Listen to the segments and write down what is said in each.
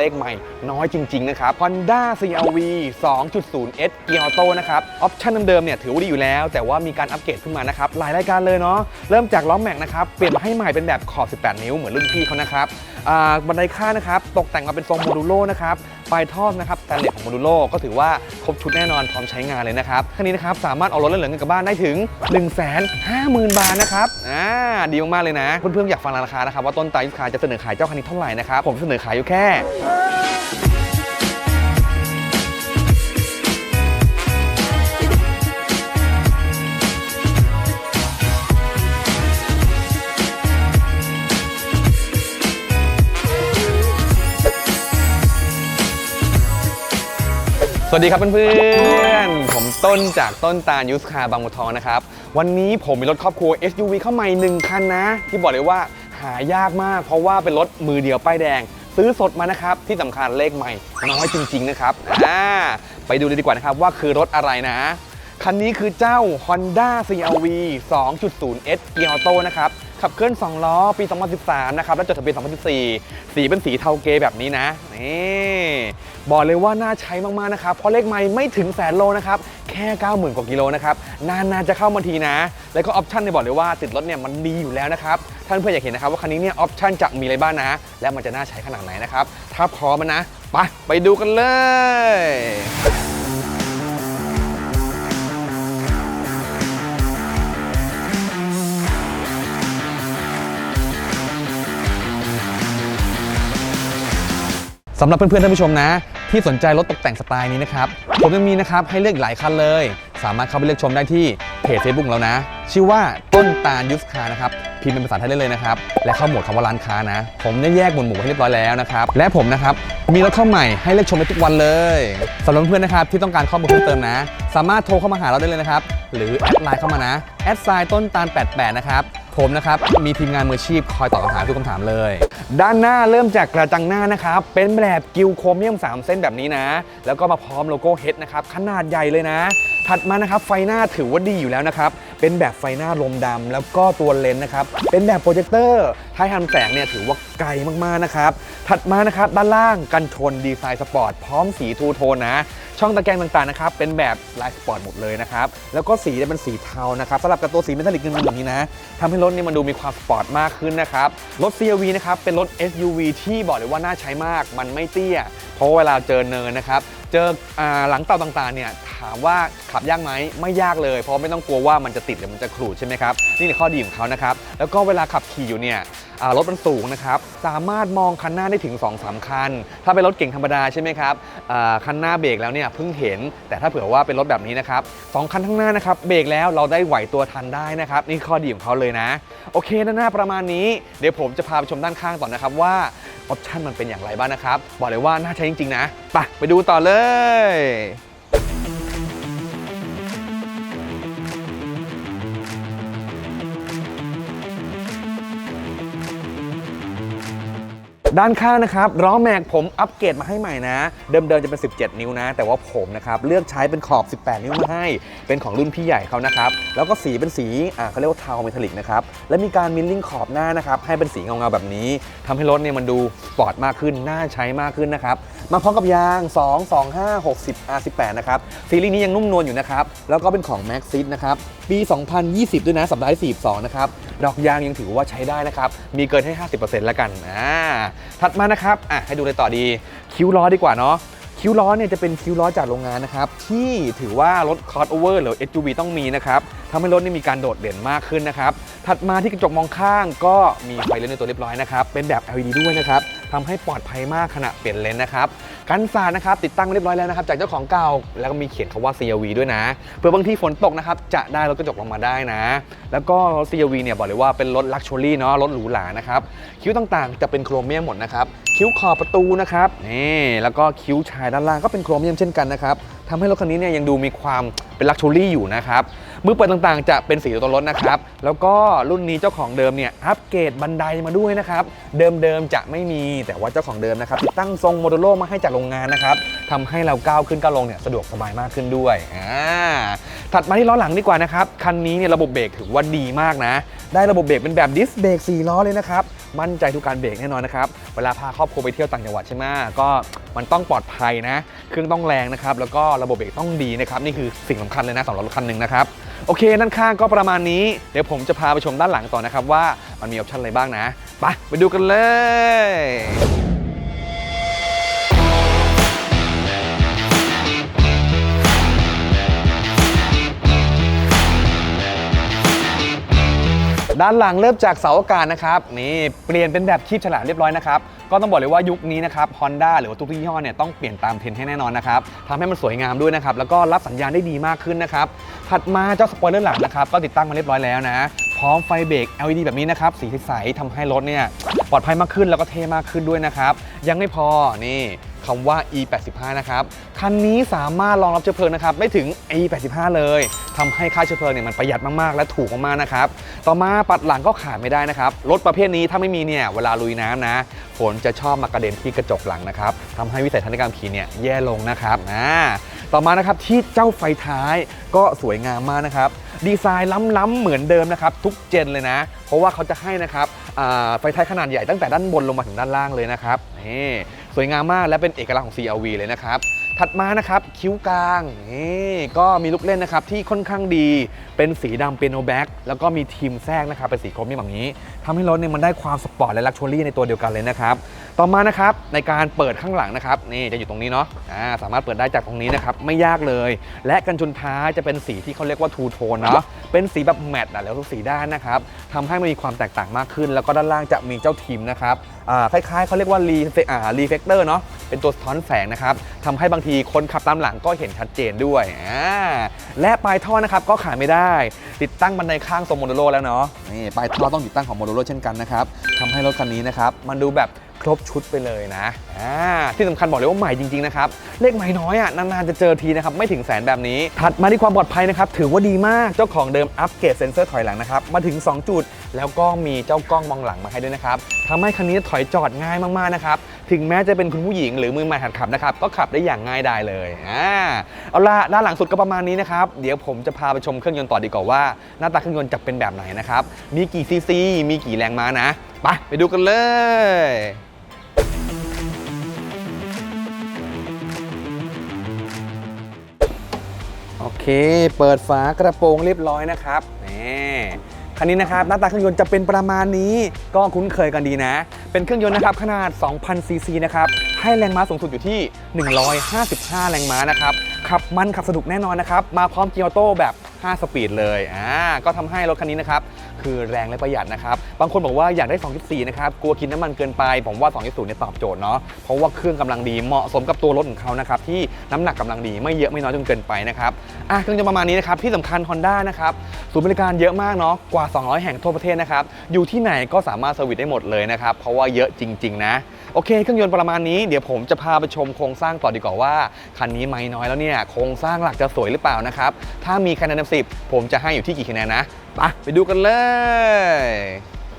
เลขใหม่น้อยจริง ๆ นะครับ Honda CRV 2.0S เกียร์โตนะครับออปชั่นเดิมๆเนี่ยถือว่าดีอยู่แล้ว แต่ว่ามีการอัปเกรดขึ้นมานะครับหลายรายการเลยเนาะเริ่มจากล้อแม็กนะครับเปลี่ยนมาให้ใหม่เป็นแบบขอบ 18 นิ้วเหมือนรุ่นพี่เขานะครับบันไดข้างนะครับตกแต่งมาเป็นทรงโมดูโลนะครับปลายท่อนะครับสแตนเลสของโมดูโลก็ถือว่าครบชุดแน่นอนพร้อมใช้งานเลยนะครับคันนี้นะครับสามารถเอารถเล่นเหลืองเงินกลับบ้านได้ถึง 1 5 0 0 0 0 บาทนะครับอ่าดีมากๆเลยนะ เพื่อนๆอยากฟังราคานะครับว่าต้นตายุทธคาจะเสนอขายเจ้าคันนี้เท่าไหร่นะครับผมเสนอขายอยู่แค่ สวัสดีครับเพื่อนๆ ผมต้นจากต้นตาลยูสคาบางบัวทองนะครับ วันนี้ผมมีรถครอบครัว SUV เข้ามาอีกหนึ่งคันนะ ที่บอกเลยว่าหายากมาก เพราะว่าเป็นรถมือเดียวป้ายแดง ซื้อสดมานะครับ ที่สำคัญเลขใหม่น้อยจริง ๆ นะครับอ่าไปดูเลยดีกว่านะครับว่าคือรถอะไรนะ คันนี้คือเจ้า Honda CRV 2.0S เกียร์โตนะครับขับเคลื่อน 2 ล้อ ปี 2013 นะครับ แล้วจดทะเบียน 2014 สีเป็นสีเทาเกแบบนี้นะ นี่ บอกเลยว่าน่าใช้มากๆนะครับเพราะเลขไม่ไม่ถึงแสนโลนะครับแค่ 90,000 กว่ากิโลนะครับนานๆจะเข้ามาทีนะ แล้วก็ออปชั่นเนี่ยบอกเลยว่าติดรถเนี่ยมันดีอยู่แล้วนะครับท่านเพื่อนอยากเห็นนะครับว่าคันนี้เนี่ยออปชั่นจะมีอะไรบ้างนะ และมันจะน่าใช้ขนาดไหนนะครับถ้าพร้อมนะไปไปดูกันเลยสำหรับเพื่อนๆท่านผู้ชมนะ ที่สนใจรถตกแต่งสไตล์นี้นะครับ ผมยังมีนะครับให้เลือกหลายคันเลย สามารถเข้าไปเลือกชมได้ที่เพจ Facebook ของเรานะ ชื่อว่าต้นตาลยุสคานะครับ พิมพ์เป็นภาษาไทยได้เลยนะครับ และเข้าหมวดคำว่าร้านค้านะ ผมได้แยกหมวดหมู่ให้เรียบร้อยแล้วนะครับ และผมนะครับ มีรถเข้าใหม่ให้เลือกชมได้ทุกวันเลยสำหรับเพื่อนนะครับที่ต้องการข้อมูลเพิ่มเติมนะ สามารถโทรเข้ามาหาเราได้เลยนะครับ หรือแอดไลน์เข้ามานะแอดไซน์ต้นตาล88นะครับผมนะครับมีทีมงานมืออาชีพคอยตอบคำถามทุกคำถามเลย ด้านหน้าเริ่มจากกระจังหน้านะครับ เป็นแบบกิลโครเมียม 3 เส้นแบบนี้นะ แล้วก็มาพร้อมโลโก้เฮดนะครับขนาดใหญ่เลยนะ ถัดมานะครับไฟหน้าถือว่าดีอยู่แล้วนะครับ เป็นแบบไฟหน้าลมดำแล้วก็ตัวเลนส์นะครับ เป็นแบบโปรเจคเตอร์ท้ายหันแสงเนี่ยถือว่าไกลมากๆนะครับ ถัดมานะครับด้านล่างกนชนดีไซน์สปอร์ตพร้อมสีทูโทนนะ ช่องตะแกรงต่างๆนะครับเป็นแบบลายสปอร์ตหมดเลยนะครับ แล้วก็สีเนี่ยเป็นสีเทานะครับสลับกับตัวสีเมทัลลิกเงินแบบนี้นะทำให้รถนี่มันดูมีความสปอร์ตมากขึ้นนะครับ รถ CRV นะครับเป็นรถ SUV ที่บอกเลยว่าน่าใช้มากมันไม่เตี้ย เพราะเวลาเจอเนินนะครับเจออหลังเต่าต่างๆเนี่ยถามว่าขับยากไหมไม่ยากเลย เพราะไม่ต้องกลัวว่ามันจะติดหรือมันจะขรูดใช่ไหมครับนี่คือข้อดีของเขานะครับแล้วก็เวลาขับขี่อยู่เนี่ย รถมันสูงนะครับ สามารถมองคันหน้าได้ถึง 2-3สามคัน ถ้าเป็นรถเก่งธรรมดาใช่ไหมครับคันหน้าเบรกแล้วเนี่ยเพิ่งเห็น แต่ถ้าเผื่อว่าเป็นรถแบบนี้นะครับสองคันข้างหน้านะครับเบรกแล้วเราได้ไหวตัวทันได้นะครับ นี่ข้อดีของเขาเลยนะ โอเคด้านหน้าประมาณนี้ เดี๋ยวผมจะพาไปชมด้านข้างต่อนะครับว่าออปชั่นมันเป็นอย่างไรบ้างนะครับ บอกเลยว่าน่าใช้จริงๆนะไปไปดูต่อเลย ด้านข้างนะครับล้อแม็กผมอัปเกรดมาให้ใหม่นะ เดิมๆจะเป็น 17 นิ้วนะ แต่ว่าผมนะครับเลือกใช้เป็นขอบ 18 นิ้วมาให้ เป็นของรุ่นพี่ใหญ่เขานะครับ แล้วก็สีเป็นสีอ่าเขาเรียกว่าเทาเมทัลลิกนะครับ และมีการมิลลิ่งขอบหน้านะครับ ให้เป็นสีเงาๆแบบนี้ทำให้รถเนี่ยมันดูสปอร์ตมากขึ้น น่าใช้มากขึ้นนะครับ มาพร้อมกับยาง 2 2 5 60 R18 นะครับ ซีรีส์นี้ยังนุ่มนวลอยู่นะครับ แล้วก็เป็นของ Max i t นะครับ ปี 2020 ด้วยนะสัปดาห์ที่42 นะครับ ดอกยางยังถือว่าใช้ได้นะครับ มีเกินให้ 50%แล้วกัน อ่าถัดมานะครับอะให้ดูเลยต่อดีคิ้วล้อดีกว่าเนาะคิ้วล้อเนี่ยจะเป็นคิ้วล้อจากโรงงานนะครับ ที่ถือว่ารถคอสโอเวอร์หรือ SUV ต้องมีนะครับทำให้รถนี่มีการโดดเด่นมากขึ้นนะครับ ถัดมาที่กระจกมองข้างก็มีไฟเลนในตัวเรียบร้อยนะครับ เป็นแบบ LED ด้วยนะครับ ทำให้ปลอดภัยมากขณะเปลี่ยนเลนนะครับกันสาดนะครับติดตั้งเรียบร้อยแล้วนะครับ จากเจ้าของเก่าแล้วก็มีเขียนคำว่า CRV ด้วยนะ เพื่อบางที่ฝนตกนะครับจะได้รถกระจกลงมาได้นะ แล้วก็ CRV เนี่ยบอกเลยว่าเป็นรถลักชัวรี่เนาะรถหรูหรานะครับคิ้วต่างๆ จะเป็นโครเมียมหมดนะครับคิ้วขอบประตูนะครับนี่แล้วก็คิ้วชายด้านล่างก็เป็นโครเมียมเช่นกันนะครับทำให้รถคันนี้เนี่ยยังดูมีความเป็นลักชัวรี่อยู่นะครับ มือเปิดต่างๆ จะเป็นสีตัวรถนะครับ แล้วก็รุ่นนี้เจ้าของเดิมเนี่ยอัปเกรดบันไดมาด้วยนะครับ เดิมๆจะไม่มีแต่ว่าเจ้าของเดิมนะครับติดตั้งทรงโมโดโลมาให้จากโรงงานนะครับทำให้เราก้าวขึ้นก้าวลงเนี่ยสะดวกสบายมากขึ้นด้วยอ่า ถัดมาที่ล้อหลังดีกว่านะครับ คันนี้เนี่ยระบบเบรกถือว่าดีมากนะ ได้ระบบเบรกเป็นแบบดิสเบรก4ล้อเลยนะครับ มั่นใจทุกการเบรกแน่นอนนะครับ เวลาพาครอบครัวไปเที่ยวต่างจังหวัดใช่ไหมก็มันต้องปลอดภัยนะ เครื่องต้องแรงนะครับ แล้วก็ระบบเบรกต้องดีนะครับ นี่คือสิ่งสำคัญเลยนะสำหรับรถคันหนึ่งนะครับ โอเค ด้านข้างก็ประมาณนี้ เดี๋ยวผมจะพาไปชมด้านหลังต่อนะครับว่ามันมีออปชันอะไรบ้างนะ ไป ไปดูกันเลย ด้านหลังเริ่มจากเสาอากาศนะครับนี่เปลี่ยนเป็นแบบคีบฉลามเรียบร้อยนะครับก็ต้องบอกเลยว่ายุคนี้นะครับฮอนด้าหรือว่าทุกยี่ห้อเนี่ยต้องเปลี่ยนตามเทรนด์ให้แน่นอนนะครับทำให้มันสวยงามด้วยนะครับแล้วก็รับสัญญาณได้ดีมากขึ้นนะครับ ถัดมาเจ้าสปอยเลอร์หลังนะครับก็ติดตั้งมาเรียบร้อยแล้วนะ พร้อมไฟเบรก LED แบบนี้นะครับสีใสๆทำให้รถเนี่ยปลอดภัยมากขึ้นแล้วก็เท่มากขึ้นด้วยนะครับ ยังไม่พอนี่คำว่า E85 นะครับ คันนี้สามารถรองรับเชื้อเพลิงนะครับ ได้ถึง E85 เลยทำให้ค่าเชื้อเพลิงเนี่ยมันประหยัดมากๆ และถูกมากๆนะครับ ต่อมาปัดหลังก็ขาดไม่ได้นะครับ รถประเภทนี้ถ้าไม่มีเนี่ยเวลาลุยน้ำนะ ฝนจะชอบมากระเด็นที่กระจกหลังนะครับทำให้วิสัยทัศน์ในการขี่เนี่ยแย่ลงนะครับอ่า ต่อมานะครับที่เจ้าไฟท้ายก็สวยงามมากนะครับ ดีไซน์ล้ำๆเหมือนเดิมนะครับทุกเจนเลยนะ เพราะว่าเขาจะให้นะครับไฟท้ายขนาดใหญ่ตั้งแต่ด้านบนลงมาถึงด้านล่างเลยนะครับนี่สวยงามมากและเป็นเอกลักษณ์ของ CRV เลยนะครับถัดมานะครับคิ้วกลางนี่ก็มีลูกเล่นนะครับที่ค่อนข้างดีเป็นสีดำเปียโนแบ็กแล้วก็มีทีมแทรกนะครับเป็นสีครบนี่แบบนี้ทำให้รถเนี่ยมันได้ความสปอร์ตและลักชัวรี่ในตัวเดียวกันเลยนะครับ ต่อมานะครับในการเปิดข้างหลังนะครับนี่จะอยู่ตรงนี้เนาะอ่าสามารถเปิดได้จากตรงนี้นะครับไม่ยากเลย และกันชนท้ายจะเป็นสีที่เขาเรียกว่าทูโทนเนาะเป็นสีแบบแมตต์อะแล้วทุกสีด้านนะครับทำให้มันมีความแตกต่างมากขึ้น แล้วก็ด้านล่างจะมีเจ้าทีมนะครับอ่าคล้ายๆเขาเรียกว่ารีอ่ารีเฟกเตอร์เนาะเป็นตัวสะท้อนแสงนะครับทำให้บางทีคนขับตามหลังก็เห็นชัดเจนด้วยอ่าและปลายท่อนะครับก็ขาดไม่ได้ ติดตั้งบันไดข้างทรงโมโนโลแล้วเนาะนี่ปลายท่อต้องติดตั้งของโมโนโลเช่นกันนะครับทำให้รถคันนี้นะครับมันดูแบบ ครบชุดไปเลยนะอ่าที่สำคัญบอกเลยว่าใหม่จริงๆนะครับเลขใหม่น้อยอะนานๆจะเจอทีนะครับไม่ถึงแสนแบบนี้ ถัดมาที่ความปลอดภัยนะครับถือว่าดีมากเจ้าของเดิมอัปเกรดเซ็นเซอร์ถอยหลังนะครับมาถึง 2 จุด แล้วก็มีเจ้ากล้องมองหลังมาให้ด้วยนะครับทำให้คันนี้ถอยจอดง่ายมากๆนะครับถึงแม้จะเป็นคุณผู้หญิงหรือมือใหม่หัดขับนะครับก็ขับได้อย่างง่ายดายเลยอ่าเอาละด้านหลังสุดก็ประมาณนี้นะครับเดี๋ยวผมจะพาไปชมเครื่องยนต์ต่อดีกว่าว่า หน้าตาเครื่องยนต์จะเป็นแบบไหนนะครับมีกี่ซีซีมีกี่แรงม้านะไปไปดูกันเลย เค เปิดฝากระโปรงเรียบร้อยนะครับนี่คันนี้นะครับหน้าตาเครื่องยนต์จะเป็นประมาณนี้ก็คุ้นเคยกันดีนะ เป็นเครื่องยนต์นะครับขนาด 2,000 ซีซีนะครับให้แรงม้าสูงสุดอยู่ที่ 155 แรงม้านะครับขับมันขับสนุกแน่นอนนะครับมาพร้อมเกียร์ออโต้แบบ 5 สปีดเลยอ่าก็ทำให้รถคันนี้นะครับคือแรงและประหยัดนะครับ บางคนบอกว่าอยากได้ 2.4 นะครับกลัวกินน้ำมันเกินไป ผมว่า 2.0 เนี่ยตอบโจทย์เนาะเพราะว่าเครื่องกำลังดีเหมาะสมกับตัวรถของเขานะครับที่น้ำหนักกำลังดีไม่เยอะไม่น้อยจนเกินไปนะครับอะเครื่องจะประมาณนี้นะครับที่สำคัญ Honda นะครับศูนย์บริการเยอะมากเนาะกว่า 200 แห่งทั่วประเทศนะครับอยู่ที่ไหนก็สามารถเซอร์วิสได้หมดเลยนะครับเพราะว่าเยอะจริง ๆ นะโอเค เครื่องยนต์ประมาณนี้เดี๋ยวผมจะพาไปชมโครงสร้างต่อดีกว่าว่าคันนี้ไม่น้อยแล้วเนี่ยโครงสร้างหลักจะสวยหรือเปล่านะครับถ้ามีคะแนน10 ผมจะให้อยู่ที่กี่คะแนนนะปะไปดูกันเลย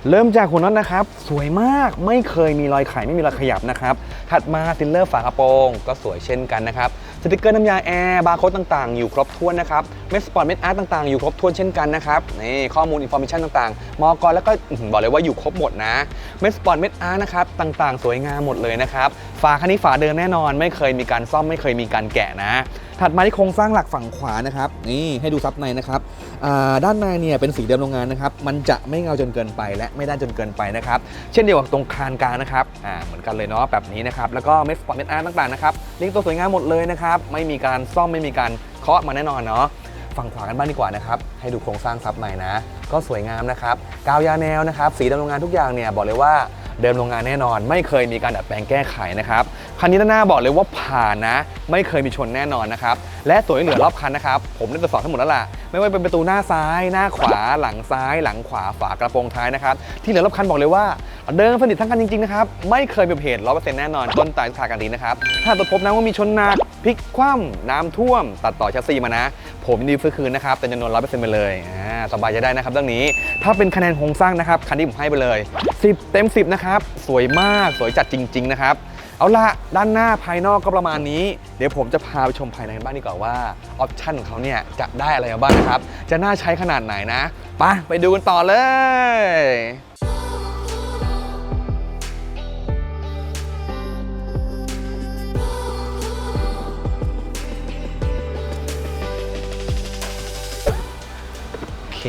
เริ่มจากหัวน็อตนะครับ สวยมากไม่เคยมีรอยไขไม่มีรอยขยับนะครับถัดมาติลเลอร์ฝากระโปรง ก็สวยเช่นกันนะครับสติกเกอร์น้ำยาแอร์บาร์โค้ดต่างๆ อยู่ครบถ้วนนะครับเม็ดสปอร์ตเม็ดอาร์ตต่างๆ อยู่ครบถ้วนเช่นกันนะครับนี่ข้อมูลอินโฟมิชันต่างๆมอกรแล้วก็บอกเลยว่าอยู่ครบหมดนะเม็ดสปอร์ตเม็ดอาร์ตนะครับต่างๆ สวยงามหมดเลยนะครับฝาคันนี้ฝาเดิมแน่นอน ไม่เคยมีการซ่อมไม่เคยมีการแกะนะ ถัดมาที่โครงสร้างหลักฝั่งขวานะครับนี่ให้ดูซับในนะครับด้านในเนี่ยเป็นสีเดิมโรงงานนะครับมันจะไม่เงาจนเกินไปและไม่ด้านจนเกินไปนะครับเช่นเดียวกับตรงคานกลางนะครับอ่าเหมือนกันเลยเนาะแบบนี้นะครับแล้วก็เมสปอร์ตเมสอาร์ต่างๆนะครับลิงก์ตัวสวยงามหมดเลยนะครับไม่มีการซ่อมไม่มีการเคาะมาแน่นอนเนาะฝั่งขวากันบ้างดีกว่านะครับ ให้ดูโครงสร้างซับในนะ ก็สวยงามนะครับ กาวยาแนวนะครับ สีดำโรงงานทุกอย่างเนี่ย บอกเลยว่าเดิมโรงงานแน่นอน ไม่เคยมีการดัดแปลงแก้ไขนะครับ คันนี้ด้านหน้าบอกเลยว่าผ่านนะ ไม่เคยมีชนแน่นอนนะครับ และสวยเหลือรอบคันนะครับ ผมได้ตรวจสอบทั้งหมดแล้วล่ะ ไม่ว่าเป็นประตูหน้าซ้าย หน้าขวา หลังซ้าย หลังขวา ฝากระโปรงท้ายนะครับ ที่เหลือรอบคันบอกเลยว่า เดิมสนิททั้งคันจริงๆนะครับ ไม่เคยมีเหตุร้อยเปอร์เซ็นต์แน่นอน ต้นตายขากันดีนะครับ ถ้าตรวจพบนะว่ามีชนหนัก พลิกคว่ำน้ำท่วม ตัดต่อชสซีมานะ ผมยินดีฟื้นคืนนะครับเป็นจำนวนร้อยเปอร์เซ็นต์ไปเลยอ่าสบายใจได้นะครับเรื่องนี้ ถ้าเป็นคะแนนโครงสร้างนะครับคันนี้ผมให้ไปเลย 10 เต็ม 10นะครับสวยมากสวยจัดจริง ๆ นะครับ เอาละด้านหน้าภายนอกก็ประมาณนี้ เดี๋ยวผมจะพาไปชมภายในกันบ้างดีกว่าว่าออปชั่นของเขาเนี่ยจะได้อะไรมาบ้างนะครับ จะน่าใช้ขนาดไหนนะไปไปดูกันต่อเลยโอเค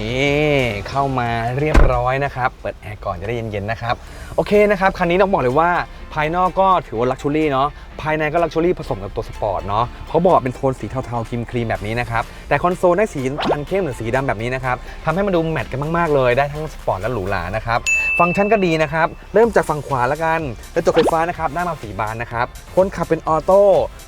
เข้ามาเรียบร้อยนะครับ เปิดแอร์ก่อนจะได้เย็นๆนะครับ โอเคนะครับ คันนี้ต้องบอกเลยว่า ภายนอกก็ถือว่าลักชัวรี่เนาะภายในก็ลักชัวรี่ผสมกับตัวสปอร์ตเนาะเขาบอกเป็นโทนสีเทาๆครีมครีมแบบนี้นะครับแต่คอนโซลได้สีน้ำตาลเข้มหรือสีดำแบบนี้นะครับทำให้มันดูแมทกันมากๆเลยได้ทั้งสปอร์ตและหรูหรานะครับฟังก์ชันก็ดีนะครับเริ่มจากฝั่งขวาแล้วกันกระจกไฟฟ้านะครับหน้ามาสีบานนะครับคนขับเป็นออโต้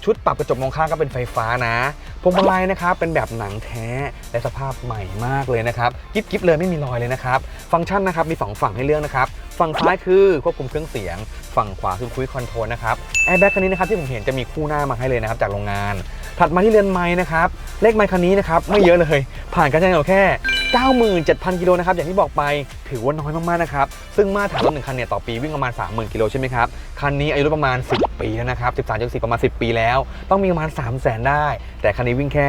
ชุดปรับกระจกมองข้างก็เป็นไฟฟ้านะ พวงมาลัยนะครับเป็นแบบหนังแท้และสภาพใหม่มากเลยนะครับกิ๊บกิ๊บเลยไม่มีรอยเลยนะครับฟังก์ชันนะครับมี2ฝั่งให้เลือกนะครับฝั่งซ้ายคือควบคุมเครื่องเสียง ฝั่งขวาคือคุยคอนโทรลนะครับแอร์แบ็กคันนี้นะครับที่ผมเห็นจะมีคู่หน้ามาให้เลยนะครับจากโรงงาน ถัดมาที่เรือนไม้นะครับเลขไม้คันนี้นะครับไม่เยอะเลย ผ่านการใช้งานเราแค่ 97,000 กิโลนะครับอย่างที่บอกไปถือว่าน้อยมากๆนะครับซึ่งมาตรฐานรถหนึ่งคันเนี่ยต่อปีวิ่งประมาณ 30,000 กิโลใช่ไหมครับคันนี้อายุประมาณ 10 ปีแล้วนะครับ 13จาก10ประมาณ 10 ปีแล้ว ต้องมีประมาณ 300,000ได้ แต่คันนี้วิ่งแค่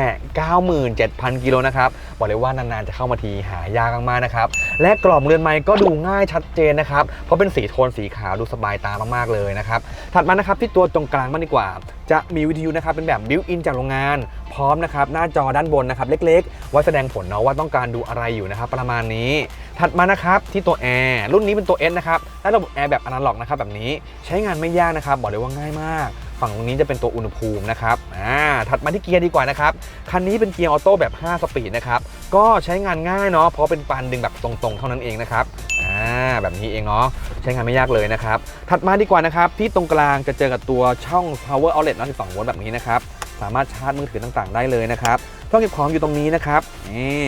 97,000 กิโลนะครับบอกเลยว่านานๆจะเข้ามาทีหายากมากๆนะครับและกรอบเรือนไม้ก็ดูง่ายชัดเจนนะครับเพราะเป็นสีโทนสีขาวดูสบายตามากๆเลยนะครับถัดมานะครับที่ตัวตรงกลางมางดีกว่า จะมีวิทยุนะครับเป็นแบบบิวอินจากโรงงาน พร้อมนะครับหน้าจอด้านบนนะครับเล็กๆ ไว้แสดงผลเนาะว่าต้องการดูอะไรอยู่นะครับประมาณนี้ ถัดมานะครับที่ตัวแอร์รุ่นนี้เป็นตัว S นะครับและระบบแอร์แบบอนาล็อกนะครับแบบนี้ใช้งานไม่ยากนะครับบอกเลยว่าง่ายมากฝั่งตรงนี้จะเป็นตัวอุณหภูมินะครับอ่าถัดมาที่เกียร์ดีกว่านะครับ คันนี้เป็นเกียร์ออโต้แบบ 5 สปีดนะครับ ก็ใช้งานง่ายเนาะ เพราะเป็นปานดึงแบบตรงๆ เท่านั้นเองนะครับอ่าแบบนี้เองเนาะ ใช้งานไม่ยากเลยนะครับ ถัดมาดีกว่านะครับ ที่ตรงกลางจะเจอกับตัวช่อง power outlet เนาะ12โวลต์แบบนี้นะครับ สามารถชาร์จมือถือต่างๆ ได้เลยนะครับ ช่องเก็บของอยู่ตรงนี้นะครับนี่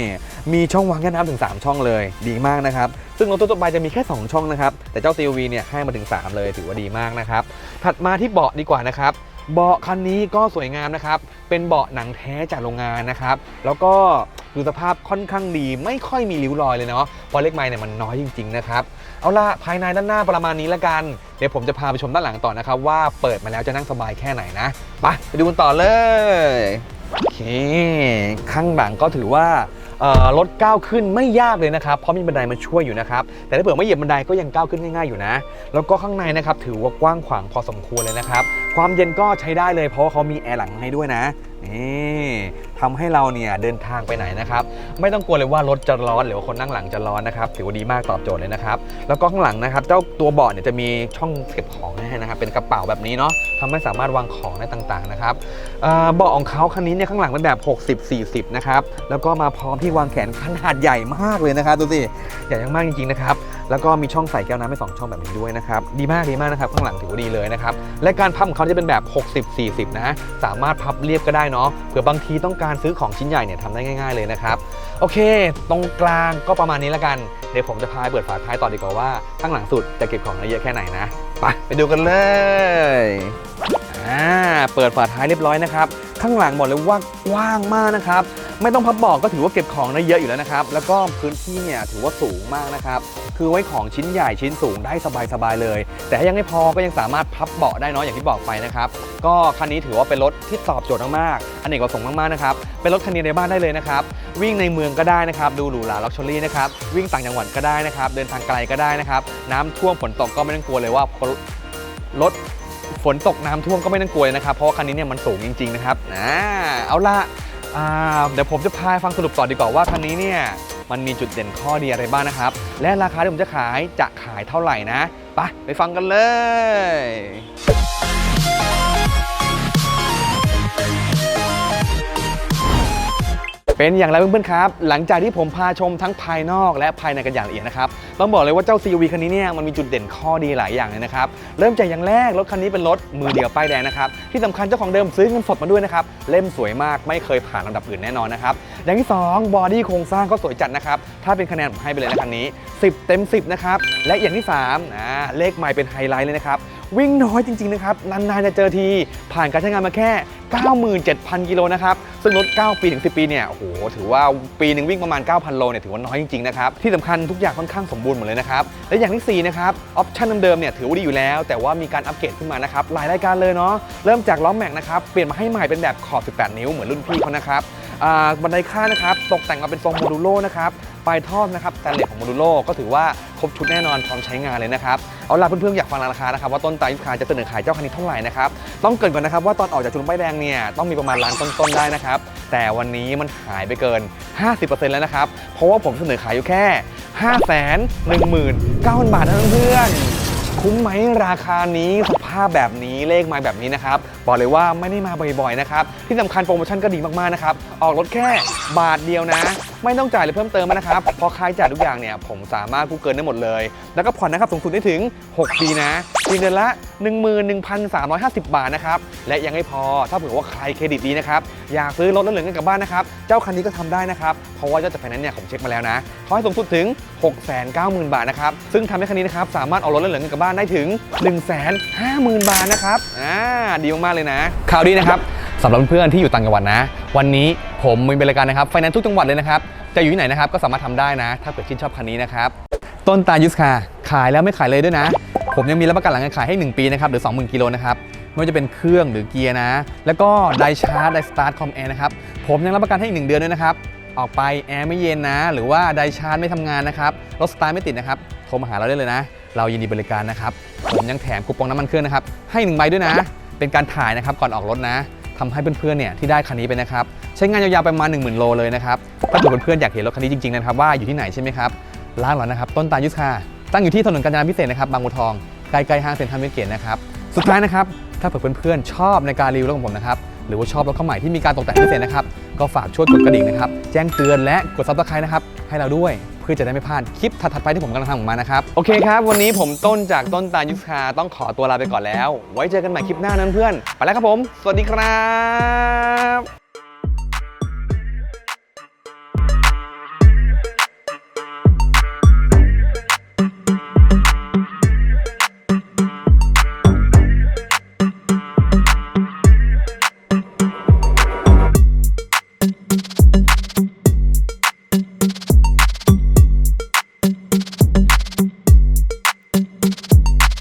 มีช่องวางแก้น้ำถึง 3 ช่องเลย ดีมากนะครับ ซึ่งรถทั่วไปจะมีแค่ 2 ช่องนะครับ แต่เจ้า CUV เนี่ยให้มาถึง 3 เลยถือว่าดีมากนะครับ ถัดมาที่เบาะดีกว่านะครับเบาะคันนี้ก็สวยงามนะครับ เป็นเบาะหนังแท้จากโรงงานนะครับ แล้วก็ดูสภาพค่อนข้างดี ไม่ค่อยมีริ้วรอยเลยเนาะพราะเล็กไม้เนี่ยมันน้อยจริง ๆ นะครับ เอาล่ะภายในด้านหน้าประมาณนี้ละกัน เดี๋ยวผมจะพาไปชมด้านหลังต่อนะครับ ว่าเปิดมาแล้วจะนั่งสบายแค่ไหนนะ ไปไปดูกันต่อเลย โอเค ข้างหลังก็ถือว่ารถก้าวขึ้นไม่ยากเลยนะครับ เพราะมีบันไดมาช่วยอยู่นะครับ แต่ถ้าเผื่อไม่เหยียบบันไดก็ยังก้าวขึ้นง่ายๆอยู่นะ แล้วก็ข้างในนะครับถือว่ากว้างขวางพอสมควรเลยนะครับ ความเย็นก็ใช้ได้เลยเพราะว่าเขามีแอร์หลังให้ด้วยนะ นี่ ทำให้เราเนี่ยเดินทางไปไหนนะครับ ไม่ต้องกลัวเลยว่ารถจะร้อนหรือว่าคนนั่งหลังจะร้อนนะครับถือว่าดีมากตอบโจทย์เลยนะครับแล้วก็ข้างหลังนะครับ เจ้าตัวเบาะเนี่ยจะมีช่องเก็บของให้นะครับเป็นกระเป๋าแบบนี้เนาะทำให้สามารถวางของได้ต่างๆนะครับเบาะของเขาคันนี้เนี่ยข้างหลังเป็นแบบ 60-40 นะครับแล้วก็มาพร้อมที่วางแขนขนาดใหญ่มากเลยนะครับดูสิใหญ่มากจริงๆนะครับ แล้วก็มีช่องใส่แก้วน้ำให้สองช่องแบบนี้ด้วยนะครับ ดีมากดีมากนะครับ ข้างหลังถือว่าดีเลยนะครับ และการพับของเขาจะเป็นแบบ 60-40 นะ สามารถพับเรียบก็ได้เนาะ เผื่อบางทีต้องการซื้อของชิ้นใหญ่เนี่ยทำได้ง่าย ๆเลยนะครับ โอเค ตรงกลางก็ประมาณนี้แล้วกัน เดี๋ยวผมจะพาไปเปิดฝาท้ายต่อดีกว่าว่าข้างหลังสุดจะเก็บของได้เยอะแค่ไหนนะ ไปไปดูกันเลย อ่าเปิดฝาท้ายเรียบร้อยนะครับ ข้างหลังบอกเลยว่ากว้างมากนะครับ ไม่ต้องพับเบอกก็ถือว่าเก็บของได้เยอะอยู่แล้วนะครับ แล้วก็พื้นที่เนี่ยถือว่าสูงมากนะครับ คือไว้ของชิ้นใหญ่ชิ้นสูงได้สบายๆเลย แต่ถ้ายังไม่พอก็ยังสามารถพับเบาะได้เนาะอย่างที่บอกไปนะครับ ก็คันนี้ถือว่าเป็นรถที่ตอบโจทย์มากๆอันเนกประสงค์มากๆนะครับ เป็นรถคันนี้ในบ้านได้เลยนะครับ วิ่งในเมืองก็ได้นะครับ ดูหรูหราลักชัวรี่นะครับ วิ่งต่างจังหวัดก็ได้นะครับ เดินทางไกลก็ได้นะครับ น้ำท่วมฝนตกก็ไม่ต้องกลัวเลยว่ารถ ฝนตกน้ำท่วมก็ไม่ต้องกลัวนะครับ เพราะว่าคันนี้เนี่ยมันสูงจริง ๆ นะครับอ่าเอาละอ่าเดี๋ยวผมจะพาฟังสรุปต่อดีกว่าว่าคันนี้เนี่ยมันมีจุดเด่นข้อดีอะไรบ้างนะครับ และราคาที่ผมจะขายจะขายเท่าไหร่นะไปไปฟังกันเลยเป็นอย่างไรเพื่อนๆครับ หลังจากที่ผมพาชมทั้งภายนอกและภายในกันอย่างละเอียดนะครับ ต้องบอกเลยว่าเจ้า CUV คันนี้เนี่ยมันมีจุดเด่นข้อดีหลายอย่างเลยนะครับ เริ่มจากอย่างแรกรถคันนี้เป็นรถมือเดียวป้ายแดงนะครับที่สำคัญเจ้าของเดิมซื้อเงินสดมาด้วยนะครับเล่มสวยมากไม่เคยผ่านลำดับอื่นแน่นอนนะครับอย่างที่2บอดี้โครงสร้างก็สวยจัดนะครับถ้าเป็นคะแนนผมให้ไปเลยนะคันนี้ 10 เต็ม 10นะครับและอย่างที่3อ่าเลขไมล์เป็นไฮไลท์เลยนะครับวิ่งน้อยจริงๆนะครับนานๆจะเจอทีผ่านการใช้งานมาแค่ 97,000 กิโลนะครับ ซึ่งรถ 9 ปีถึง 10 ปีเนี่ย โอ้โห ถือว่าปีหนึ่งวิ่งประมาณ 9,000 โลเนี่ย ถือว่าน้อยจริงๆ นะครับ ที่สำคัญทุกอย่างค่อนข้างสมบูรณ์หมดเลยนะครับ และอย่างที่ 4 นะครับ ออปชั่นเดิมๆ เนี่ย ถือว่าดีอยู่แล้ว แต่ว่ามีการอัปเกรดขึ้นมานะครับ หลายรายการเลยเนาะ เริ่มจากล้อแม็กนะครับ เปลี่ยนมาให้ใหม่เป็นแบบขอบ 18 นิ้วเหมือนรุ่นพี่เขานะครับ บันไดข้างนะครับตกแต่งมาเป็นทรงโมดูโลนะครับปลายท่อนะครับสแตนเลสของโมดูโลก็ถือว่าครบชุดแน่นอนพร้อมใช้งานเลยนะครับเอาล่ะเพื่อนๆอยากฟังราคานะครับว่าต้นตายุคาจะเสนอขายเจ้าคันนี้เท่าไหร่นะครับต้องเกินก่อนนะครับว่าตอนออกจากจุลป้ายแดงเนี่ยต้องมีประมาณล้านต้นๆได้นะครับแต่วันนี้มันหายไปเกิน 50%แล้วนะครับเพราะว่าผมเสนอขายอยู่แค่ 5 1 9 0 0 0บาทเท่านั้นเพื่อนคุ้มไหมราคานี้สภาพแบบนี้เลขมาแบบนี้นะครับบอกเลยว่าไม่ได้มาบ่อยๆนะครับที่สำคัญโปรโมชั่นก็ดีมากๆนะครับออกรถแค่บาทเดียวนะไม่ต้องจ่ายเลยเพิ่มเติมนะครับพอค่าใช้จ่ายทุกอย่างเนี่ยผมสามารถกู้เกินได้หมดเลย แล้วก็ผ่อนนะครับสูงสุดได้ถึง 6 ปีนะเพียงเดือนละ 11,350 บาทนะครับและยังไม่พอถ้าเผื่อว่าใครเครดิตดีนะครับอยากซื้อรถแล้วเหลือเงินกลับบ้านนะครับเจ้าคันนี้ก็ทำได้นะครับเพราะว่าเจ้าจัดไฟแนนซ์เนี่ยผมเช็คมาแล้วนะเขาให้สูงสุดถึง 690,000 บาทนะครับซึ่งทำให้คันนี้นะครับสามารถเอารถแล้วเหลือเงินกลับบ้านได้ถึง 150,000 บาทนะครับอ่าดีมากๆเลยนะข่าวดีนะครับ สำหรับเพื่อนๆที่อยู่ต่างจังหวัดนะ วันนี้ผมมีบริการนะครับไฟแนนซ์ทุกจังหวัดเลยนะครับ จะอยู่ที่ไหนนะครับก็สามารถทำได้นะ ถ้าเกิดชื่นชอบคันนี้นะครับ ต้นตายุสคาขายแล้วไม่ขายเลยด้วยนะ ผมยังมีรับประกันหลังการขายให้ 1 ปีนะครับหรือ 20,000กิโลนะครับไม่ว่าจะเป็นเครื่องหรือเกียร์นะ แล้วก็ไดชาร์จไดสตาร์ทคอมแอร์นะครับผมยังรับประกันให้อีก1เดือนด้วยนะครับออกไปแอร์ไม่เย็นนะ หรือว่าไดชาร์จไม่ทำงานนะครับรถสตาร์ทไม่ติดนะครับโทรมาหาเราได้เลยนะ เรายินดีบริการนะครับผมยังแถมคูปองน้ำมันเครื่องนะครับให้1ใบด้วยนะ เป็นการถ่ายนะครับก่อนออกรถนะ ทำให้เพื่อนๆเนี่ยที่ได้คันนี้ไปนะครับใช้งานยาวๆไประมาณ 10,000 โลเลยนะครับถ้าเกิดเพื่อนๆอยากเห็นรถคันนี้จริงๆนะครับว่าอยู่ที่ไหนใช่ไหมครับร้านเรานะครับต้นตาลยุทธคาตั้งอยู่ที่ถนนกาญจนาพิเศษนะครับบางบัวทองใกล้ๆห้างเซ็นทรัลเวสเกตนะครับสุดท้ายนะครับถ้าเผื่อเพื่อนๆชอบในการรีวิวรถของผมนะครับหรือว่าชอบรถเข้าใหม่ที่มีการตกแต่งพิเศษนะครับก็ฝากช่วยกดกระดิ่งนะครับแจ้งเตือนและกดซับสไครต์นะครับให้เราด้วย พื่อจะได้ไม่พลาดคลิปถัดๆไปที่ผมกำลังทำออกมานะครับ โอเคครับ วันนี้ผมต้นจากต้นตาลยุทธคาต้องขอตัวลาไปก่อนแล้ว ไว้เจอกันใหม่คลิปหน้านั้นเพื่อน ไปแล้วครับผม สวัสดีครับ